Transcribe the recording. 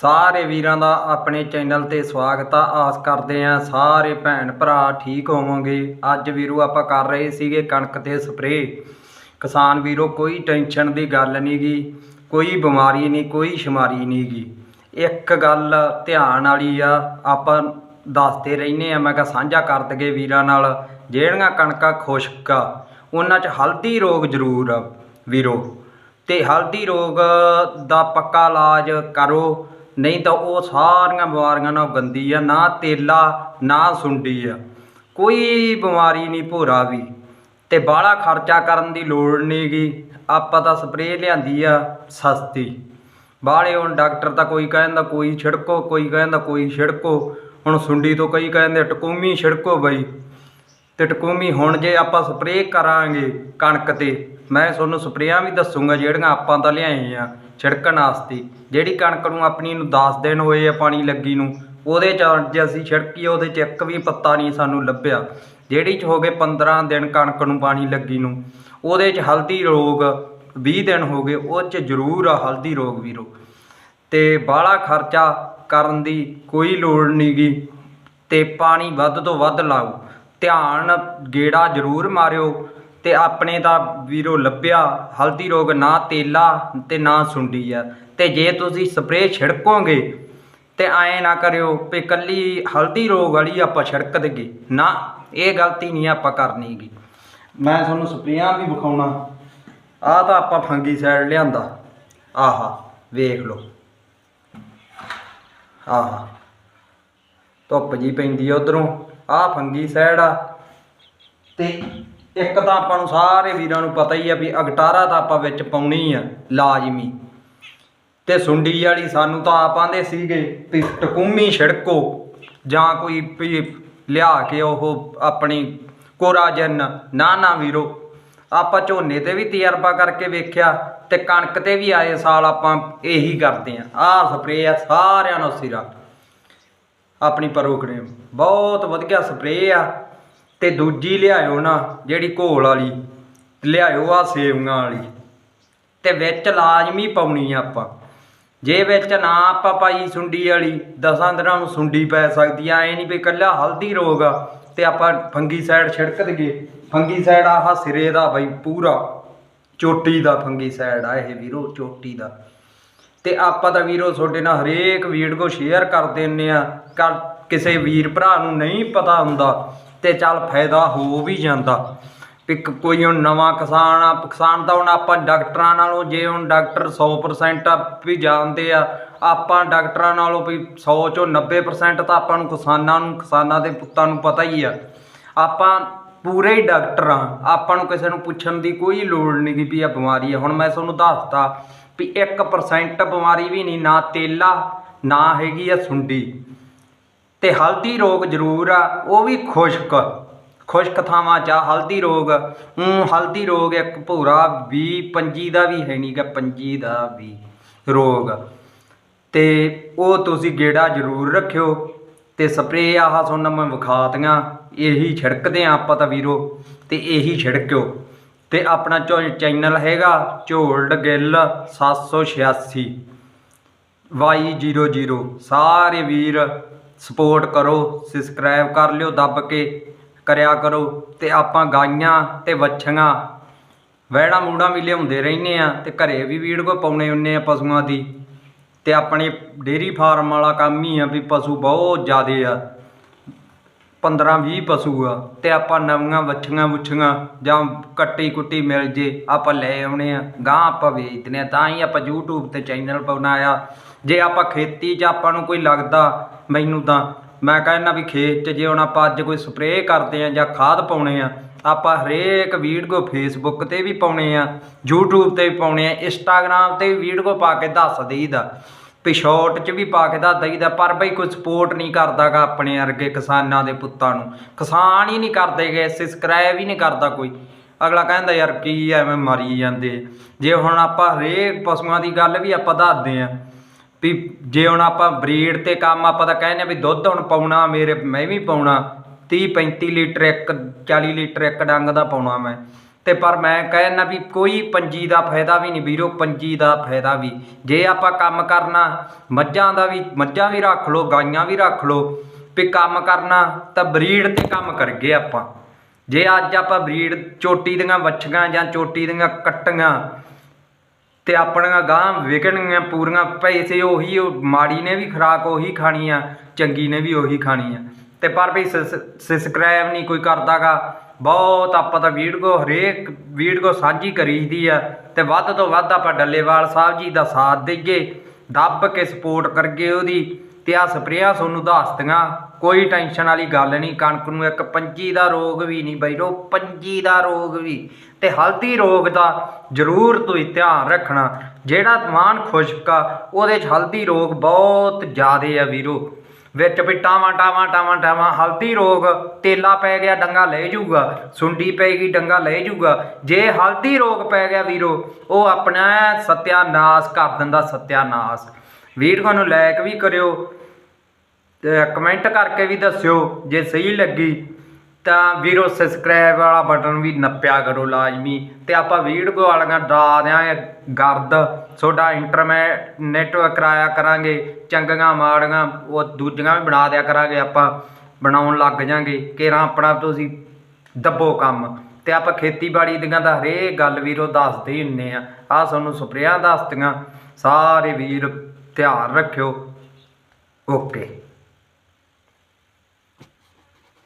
ਸਾਰੇ ਵੀਰਾਂ ਦਾ ਆਪਣੇ ਚੈਨਲ ਤੇ ਸਵਾਗਤ ਆ। ਆਸ ਕਰਦੇ ਆ ਸਾਰੇ ਭੈਣ ਭਰਾ ਠੀਕ ਹੋਵੋਗੇ। ਅੱਜ ਵੀਰੋ ਆਪਾਂ ਕਰ ਰਹੇ ਸੀਗੇ ਕਣਕ ਤੇ ਸਪਰੇਅ। ਕਿਸਾਨ ਵੀਰੋ, ਕੋਈ ਟੈਨਸ਼ਨ ਦੀ ਗੱਲ ਨੀ ਗੀ ਕੋਈ ਬਿਮਾਰੀ ਨਹੀਂ, ਕੋਈ ਸ਼ਮਾਰੀ ਨੀ ਗੀ ਇੱਕ ਗੱਲ ਧਿਆਨ ਵਾਲੀ ਆ, ਆਪਾਂ ਦੱਸਦੇ ਰਹਿੰਦੇ ਆ ਮੈਂ ਕਿਹਾ ਸਾਂਝਾ ਕਰ ਦਗੇ ਵੀਰਾਂ ਨਾਲ, ਜਿਹੜੀਆਂ ਕਣਕਾਂ ਖੁਸ਼ਕ ਆ, ਉਹਨਾਂ 'ਚ ਹਲਦੀ ਰੋਗ ਜ਼ਰੂਰ ਆ ਵੀਰੋ। ਤੇ ਹਲਦੀ ਰੋਗ ਦਾ ਪੱਕਾ ਇਲਾਜ ਕਰੋ। ਨਹੀਂ ਤਾਂ ਉਹ ਸਾਰੀਆਂ ਬਿਮਾਰੀਆਂ ਨਾਲ ਗੰਦੀ ਆ, ਨਾ ਤੇਲਾ, ਨਾ ਸੁੰਡੀ ਆ। ਕੋਈ ਬਿਮਾਰੀ ਨਹੀਂ ਭੋਰਾ ਵੀ। ਤੇ ਬਾਹਲਾ ਖਰਚਾ ਕਰਨ ਦੀ ਲੋੜ ਨਹੀਂਗੀ ਆਪਾਂ ਤਾਂ ਸਪਰੇਅ ਲਿਆਂਦੀ ਆ ਸਸਤੀ। ਬਾਹਲੇ ਹੁਣ ਡਾਕਟਰ ਤਾਂ ਕੋਈ ਕਹਿੰਦਾ ਕੋਈ ਛਿੜਕੋ, ਕੋਈ ਕਹਿੰਦਾ ਕੋਈ ਛਿੜਕੋ। ਹੁਣ ਸੁੰਡੀ ਤੋਂ ਕਈ ਕਹਿੰਦੇ ਟਕੂਮੀ ਛਿੜਕੋ ਬਈ। ਤੇ ਟਕੂਮੀ ਹੁਣ ਜੇ ਆਪਾਂ ਸਪਰੇਅ ਕਰਾਂਗੇ ਕਣਕ ਤੇ ਮੈਂ ਤੁਹਾਨੂੰ ਸਪਰੇਆਂ ਵੀ ਦੱਸੂਗਾ ਜਿਹੜੀਆਂ ਆਪਾਂ ਤਾਂ ਲਿਆਏ ਆ ਛਿੜਕਣ ਵਾਸਤੇ ਜਿਹੜੀ ਕਣਕ ਨੂੰ ਆਪਣੀ ਨੂੰ 10 ਦਿਨ ਹੋਏ ਆ ਪਾਣੀ ਲੱਗੀ ਨੂੰ, ਉਹਦੇ ਚ ਅੱਜ ਅਸੀਂ ਛਿੜਕੀ ਉਹਦੇ ਚ ਇੱਕ ਵੀ ਪੱਤਾ ਨਹੀਂ ਸਾਨੂੰ ਲੱਭਿਆ। ਜਿਹੜੀ ਚ ਹੋ ਗਏ 15 ਦਿਨ ਕਣਕ ਨੂੰ ਪਾਣੀ ਲੱਗੀ ਨੂੰ, ਉਹਦੇ ਚ ਹਲਦੀ ਰੋਗ 20 ਦਿਨ ਹੋ ਗਏ, ਉਹ ਚ ਜ਼ਰੂਰ ਆ ਹਲਦੀ ਰੋਗ ਵੀਰੋ। ਤੇ ਬਾਹਲਾ ਖਰਚਾ ਕਰਨ ਦੀ ਕੋਈ ਲੋੜ ਨਹੀਂਗੀ ਤੇ ਪਾਣੀ ਵੱਧ ਤੋਂ ਵੱਧ ਲਾਓ। ਧਿਆਨ ਗੇੜਾ ਜ਼ਰੂਰ ਮਾਰਿਓ ਤੇ ਆਪਣੇ ਤਾਂ ਵੀਰੋ ਲੱਭਿਆ, ਹਲਦੀ ਰੋਗ ਨਾ ਤੇਲਾ ਤੇ ਨਾ ਸੁੰਡੀ ਆ। ਤੇ ਜੇ ਤੁਸੀਂ ਸਪਰੇਅ ਛਿੜਕੋਗੇ ਤੇ ਐਂ ਨਾ ਕਰਿਓ ਵੀ ਕੱਲੀ ਹਲਦੀ ਰੋਗ ਵਾਲੀ ਆਪਾਂ ਛਿੜਕ ਦੇਗੇ ਨਾ, ਇਹ ਗਲਤੀ ਨਹੀਂ ਆਪਾਂ ਕਰਨੀਗੀ ਮੈਂ ਤੁਹਾਨੂੰ ਸਪਰੇਆਂ ਵੀ ਵਿਖਾਉਣਾ। ਆਹ ਤਾਂ ਆਪਾਂ ਫੰਗੀ ਸਾਈਡ ਲਿਆਂਦਾ। ਆਹਾ, ਵੇਖ ਲਓ। ਆਹਾ, ਧੁੱਪ ਜੀ ਪੈਂਦੀ ਆ ਉਧਰੋਂ। ਆਹ ਫੰਗੀ ਸਾਈਡ ਆ। ਤੇ ਇੱਕ ਤਾਂ ਆਪਾਂ ਨੂੰ ਸਾਰੇ ਵੀਰਾਂ ਨੂੰ ਪਤਾ ਹੀ ਆ ਵੀ ਅਗਟਾਰਾ ਤਾਂ ਆਪਾਂ ਵਿੱਚ ਪਾਉਣੀ ਆ, ਲਾਜ਼ਮੀ। ਤੇ ਸੁੰਡੀ ਵਾਲੀ ਸਾਨੂੰ ਤਾਂ ਆਪ ਆਂਦੇ ਸੀਗੇ ਵੀ ਟਕੂਮੀ ਛਿੜਕੋ ਜਾਂ ਕੋਈ ਵੀ ਲਿਆ ਕੇ ਉਹ ਆਪਣੀ ਕੋਰਾਜਨ ਨਾ ਨਾ ਵੀਰੋ, ਆਪਾਂ ਝੋਨੇ ਤੇ ਵੀ ਤਜਰਬਾ ਕਰਕੇ ਵੇਖਿਆ ਤੇ ਕਣਕ ਤੇ ਵੀ ਆਏ ਸਾਲ ਆਪਾਂ ਇਹੀ ਕਰਦੇ ਆ। ਆਹ ਸਪਰੇਅ ਆ ਸਾਰਿਆਂ ਨੂੰ ਸਿਰਾ। ਆਪਣੀ ਪਰੋਕੜੇ ਬਹੁਤ ਵਧੀਆ ਸਪਰੇਅ ਆ। ਤੇ ਦੂਜੀ ਲਿਆਇਓ ਨਾ, ਜਿਹੜੀ ਘੋਲ ਵਾਲੀ, ਲਿਆਇਓ ਆ ਸੇਵੀਆਂ ਵਾਲੀ। ਤੇ ਵਿੱਚ ਲਾਜ਼ਮੀ ਪਾਉਣੀ ਆ ਆਪਾਂ। ਜੇ ਵਿੱਚ ਨਾ ਆਪਾਂ ਪਾਈ ਸੁੰਡੀ ਵਾਲੀ, ਦਸਾਂ ਦਿਨਾਂ ਨੂੰ ਸੁੰਡੀ ਪੈ ਸਕਦੀ ਆ। ਐ ਨਹੀਂ ਵੀ ਇਕੱਲਾ ਹਲਦੀ ਰੋਗ ਆ, ਤੇ ਆਪਾਂ ਫੰਗੀ ਸਾਈਡ ਛਿੜਕ ਦਈਏ। ਫੰਗੀ ਸਾਈਡ ਆਹ ਸਿਰੇ ਦਾ ਬਈ, ਪੂਰਾ ਚੋਟੀ ਦਾ ਫੰਗੀ ਸਾਈਡ ਆ ਇਹ ਵੀਰੋ, ਚੋਟੀ ਦਾ। ਤੇ ਆਪਾਂ ਤਾਂ ਵੀਰੋ ਤੁਹਾਡੇ ਨਾਲ ਹਰੇਕ ਵੀਡੀਓ ਸ਼ੇਅਰ ਕਰ ਦਿੰਨੇ ਆ। ਕਰ, ਕਿਸੇ ਵੀਰ ਭਰਾ ਨੂੰ ਨਹੀਂ ਪਤਾ ਹੁੰਦਾ। ਤੇ ਚੱਲ ਫਾਇਦਾ ਹੋ ਵੀ ਜਾਂਦਾ। ਵੀ ਕ- ਕੋਈ ਹੁਣ ਨਵਾਂ ਕਿਸਾਨ ਆ, ਕਿਸਾਨ ਤਾਂ ਹੁਣ ਆਪਾਂ ਡਾਕਟਰਾਂ ਨਾਲੋਂ ਜੇ ਹੁਣ ਡਾਕਟਰ 100% ਵੀ ਜਾਣਦੇ ਆ, ਆਪਾਂ ਡਾਕਟਰਾਂ ਨਾਲੋਂ ਵੀ 100 ਚੋਂ 90% ਤਾਂ ਆਪਾਂ ਨੂੰ ਕਿਸਾਨਾਂ ਨੂੰ, ਕਿਸਾਨਾਂ ਦੇ ਪੁੱਤਾਂ ਨੂੰ ਪਤਾ ਹੀ ਆ। ਆਪਾਂ ਪੂਰੇ ਹੀ ਡਾਕਟਰ ਆ, ਆਪਾਂ ਨੂੰ ਕਿਸੇ ਨੂੰ ਪੁੱਛਣ ਦੀ ਕੋਈ ਲੋੜ ਨਹੀਂ ਕਿ ਵੀ ਇਹ ਬਿਮਾਰੀ ਆ। ਹੁਣ ਮੈਂ ਤੁਹਾਨੂੰ ਦੱਸਤਾ ਵੀ 1% ਬਿਮਾਰੀ ਵੀ ਨਹੀਂ, ਨਾ ਤੇਲਾ, ਨਾ ਹੈਗੀ ਆ ਸੁੰਡੀ। ਤੇ ਹਲਦੀ ਰੋਗ ਜ਼ਰੂਰ ਆ, ਉਹ ਵੀ ਖੁਸ਼ਕ ਖੁਸ਼ਕ ਥਾਵਾਂ 'ਚ ਆ, ਹਲਦੀ ਰੋਗ ਉਹ ਹਲਦੀ ਰੋਗ ਇੱਕ ਭੂਰਾ ਵੀ, ਪੰਜੀ ਦਾ ਵੀ ਹੈ ਨਹੀਂਗਾ ਪੰਜੀ ਦਾ ਵੀ ਰੋਗ। ਤੇ ਉਹ ਤੁਸੀਂ ਗੇੜਾ ਜ਼ਰੂਰ ਰੱਖਿਓ ਤੇ ਸਪਰੇਅ ਆਹ ਤੁਹਾਨੂੰ ਮੈਂ ਵਿਖਾਤੀਆਂ, ਇਹੀ ਛਿੜਕਦੇ ਆ ਆਪਾਂ ਤਾਂ ਵੀਰੋ, ਤੇ ਇਹੀ ਛਿੜਕਿਓ। ਤੇ ਆਪਣਾ ਚੋ ਚੈਨਲ ਹੈਗਾ, ਝੋਲਡ ਗਿੱਲ 786 Y00 ਸਾਰੇ ਵੀਰ ਸਪੋਰਟ ਕਰੋ ਸਬਸਕ੍ਰਾਈਬ ਕਰ ਲਿਓ, ਦੱਬ ਕੇ ਕਰਿਆ ਕਰੋ ਤੇ ਆਪਾਂ ਗਾਈਆਂ ਤੇ ਵੱਛੀਆਂ ਵਹਿੜਾ ਮੂੜਾ ਵੀ ਲਿਆਉਂਦੇ ਰਹਿੰਦੇ ਆ ਤੇ ਘਰੇ ਵੀ ਵੀਡੀਓ ਪਾਉਣੇ ਹੁੰਨੇ ਆ ਪਸ਼ੂਆਂ ਦੀ ਤੇ ਆਪਣੇ ਡੇਰੀ ਫਾਰਮ ਵਾਲਾ ਕੰਮ ਹੀ ਆ ਵੀ ਪਸ਼ੂ ਬਹੁਤ ਜ਼ਿਆਦੇ ਆ। 15 20 ਪਸ਼ੂ ਆ ਤੇ ਆਪਾਂ ਨਵੀਆਂ ਵੱਛੀਆਂ ਵੁੱਛੀਆਂ ਜਾਂ ਕੱਟੀ ਕੁੱਟੀ ਮਿਲ ਜੇ ਆਪਾਂ ਲੈ ਆਉਣੇ ਆ ਗਾਂ ਆਪਾਂ ਵੇਚਦੇ ਆ, ਤਾਂ ਹੀ ਆਪਾਂ YouTube ਤੇ ਚੈਨਲ ਬਣਾਇਆ। ਜੇ ਆਪਾਂ ਖੇਤੀ 'ਚ ਆਪਾਂ ਨੂੰ ਕੋਈ ਲੱਗਦਾ ਮੈਨੂੰ ਤਾਂ, ਮੈਂ ਕਹਿੰਦਾ ਵੀ ਖੇਤ 'ਚ ਜੇ ਹੁਣ ਆਪਾਂ ਅੱਜ ਕੋਈ ਸਪਰੇਅ ਕਰਦੇ ਆ ਜਾਂ ਖਾਦ ਪਾਉਣੇ ਆ ਆਪਾਂ ਹਰੇਕ ਵੀਡੀਓ ਫੇਸਬੁੱਕ ਤੇ ਵੀ ਪਾਉਣੇ ਆ YouTube ਤੇ ਵੀ ਪਾਉਣੇ ਆ Instagram ਤੇ ਵੀ ਵੀਡੀਓ ਪਾ ਕੇ ਦੱਸ ਦੇਈਦਾ ਵੀ ਸ਼ਾਰਟ 'ਚ ਵੀ ਪਾ ਕੇ ਦੱਸ ਦਈਦਾ, ਪਰ ਬਈ ਕੋਈ ਸਪੋਰਟ ਨਹੀਂ ਕਰਦਾਗਾ ਆਪਣੇ ਵਰਗੇ ਕਿਸਾਨਾਂ ਦੇ ਪੁੱਤਾਂ ਨੂੰ। ਕਿਸਾਨ ਹੀ ਨਹੀਂ ਕਰਦੇਗੇ ਸਬਸਕ੍ਰਾਈਬ ਹੀ ਨਹੀਂ ਕਰਦਾ ਕੋਈ। ਅਗਲਾ ਕਹਿੰਦਾ ਯਾਰ ਕੀ ਐਵੇਂ ਮਰੀ ਜਾਂਦੇ। ਜੇ ਹੁਣ ਆਪਾਂ ਹਰੇਕ ਪਸ਼ੂਆਂ ਦੀ ਗੱਲ ਵੀ ਆਪਾਂ ਦੱਸਦੇ ਆ ਵੀ ਜੇ ਹੁਣ ਆਪਾਂ ਬਰੀਡ ਤੇ ਕੰਮ ਆਪਾਂ ਤਾਂ ਕਹਿੰਦੇ ਆ ਵੀ ਦੁੱਧ ਹੁਣ ਪਾਉਣਾ, ਮੇਰੇ ਮੈਂ ਵੀ ਪਾਉਣਾ 30 35 ਲੀਟਰ ਇੱਕ 40 ਲੀਟਰ ਇੱਕ ਡੰਗ ਦਾ ਪਾਉਣਾ ਮੈਂ। ਤੇ ਪਰ ਮੈਂ ਕਹਿਣਾ ਵੀ ਕੋਈ ਪੰਜੀ ਦਾ ਫਾਇਦਾ ਵੀ ਨਹੀਂ ਵੀਰੋ, ਪੰਜੀ ਦਾ ਫਾਇਦਾ ਵੀ। ਜੇ ਆਪਾਂ ਕੰਮ ਕਰਨਾ, ਮੱਝਾਂ ਦਾ ਵੀ, ਮੱਝਾਂ ਵੀ ਰੱਖ ਲਓ, ਗਾਈਆਂ ਵੀ ਰੱਖ ਲਓ, ਵੀ ਕੰਮ ਕਰਨਾ, ਤਾਂ ਬਰੀਡ ਤੇ ਕੰਮ ਕਰਗੇ ਆਪਾਂ। ਜੇ ਅੱਜ ਆਪਾਂ ਬਰੀਡ, ਚੋਟੀ ਦੀਆਂ ਵੱਛੀਆਂ ਜਾਂ ਚੋਟੀ ਦੀਆਂ ਕੱਟੀਆਂ ਅਤੇ ਆਪਣੀਆਂ ਗਾਂ ਵਿਕਣਗੀਆਂ ਪੂਰੀਆਂ, ਪੈਸੇ ਉਹੀ ਉਹ ਮਾੜੀ ਨੇ ਵੀ ਖੁਰਾਕ ਉਹੀ ਖਾਣੀ ਆ, ਚੰਗੀ ਨੇ ਵੀ ਉਹੀ ਖਾਣੀ ਆ। ਅਤੇ ਪਰ ਵੀ ਸਬਸਕ੍ਰਾਈਬ ਨਹੀਂ ਕੋਈ ਕਰਦਾ ਗਾ ਬਹੁਤ ਆਪਾਂ ਤਾਂ ਵੀਡੀਓ ਹਰੇਕ ਵੀਡੀਓ ਸਾਂਝੀ ਕਰੀਦੀ ਆ। ਅਤੇ ਵੱਧ ਤੋਂ ਵੱਧ ਆਪਾਂ ਡੱਲੇਵਾਲ ਸਾਹਿਬ ਜੀ ਦਾ ਸਾਥ ਦੇਈਏ। ਦੱਬ ਕੇ ਸਪੋਰਟ ਕਰੀਏ ਉਹਦੀ। ਤੇ ਆ ਸਪਰੇਆਂ ਤੁਹਾਨੂੰ ਦੱਸਦੀਆਂ ਕੋਈ ਟੈਨਸ਼ਨ ਵਾਲੀ ਗੱਲ ਨਹੀਂ, ਕਣਕ ਨੂੰ ਇੱਕ ਪੰਜੀ ਦਾ ਰੋਗ ਵੀ ਨਹੀਂ ਬਈ ਰੋ, ਪੰਜੀ ਦਾ ਰੋਗ ਵੀ। ਤੇ ਹਲਦੀ ਰੋਗ ਦਾ ਜ਼ਰੂਰ ਤੁਸੀਂ ਧਿਆਨ ਰੱਖਣਾ। ਜਿਹੜਾ ਤਮਾਨ ਖੁਸ਼ਕ ਆ, ਉਹਦੇ 'ਚ ਹਲਦੀ ਰੋਗ ਬਹੁਤ ਜ਼ਿਆਦੇ ਆ ਵੀਰੋ। ਵਿੱਚ ਵੀ ਟਾਵਾਂ ਟਾਵਾਂ ਟਾਵਾਂ ਟਾਵਾਂ, ਹਲਦੀ ਰੋਗ ਤੇਲਾ ਪੈ ਗਿਆ, ਡੰਗਾ ਲੈ ਜਾਊਗਾ। ਸੁੰਡੀ ਪੈ ਗਈ, ਡੰਗਾ ਲੈ ਜਾਊਗਾ। ਜੇ ਹਲਦੀ ਰੋਗ ਪੈ ਗਿਆ ਵੀਰੋ, ਉਹ ਆਪਣਾ ਸਤਿਆਨਾਸ਼ ਕਰ ਦਿੰਦਾ, ਸਤਿਆਨਾਸ਼। ਵੀਡੀਓ ਨੂੰ ਲਾਈਕ ਵੀ ਕਰਿਓ ਤੇ ਕਮੈਂਟ ਕਰਕੇ ਵੀ ਦੱਸਿਓ ਜੇ ਸਹੀ ਲੱਗੀ ਤਾਂ ਵੀਰੋ ਸਬਸਕ੍ਰਾਈਬ ਵਾਲਾ ਬਟਨ ਵੀ ਨੱਪਿਆ ਕਰੋ ਲਾਜ਼ਮੀ ਤੇ ਆਪਾਂ ਵੀਡੀਓ ਵਾਲੀਆਂ ਡਰਾ ਦਿਆਂਗੇ ਗਰਦ। ਤੁਹਾਡਾ ਇੰਟਰਨੈਟ ਨੈਟਵਰਕ ਕਰਾਇਆ ਕਰਾਂਗੇ, ਚੰਗੀਆਂ ਮਾੜੀਆਂ, ਉਹ ਦੂਜੀਆਂ ਵੀ ਬਣਾ ਦਿਆ ਕਰਾਂਗੇ ਆਪਾਂ, ਬਣਾਉਣ ਲੱਗ ਜਾਾਂਗੇ ਕੇਰਾਂ ਆਪਣਾ ਤੁਸੀਂ ਦੱਬੋ ਕੰਮ। ਤੇ ਆਪਾਂ ਖੇਤੀਬਾੜੀ ਦੀਆਂ ਤਾਂ ਹਰੇਕ ਗੱਲ ਵੀਰੋ ਦੱਸਦੇ ਹੀ ਹੁੰਨੇ ਆ। ਆ ਤੁਹਾਨੂੰ ਸਪਰੇਆਂ ਦੱਸਦੀਆਂ ਸਾਰੇ ਵੀਰ ਧਿਆਨ ਰੱਖਿਓ। ਓਕੇ।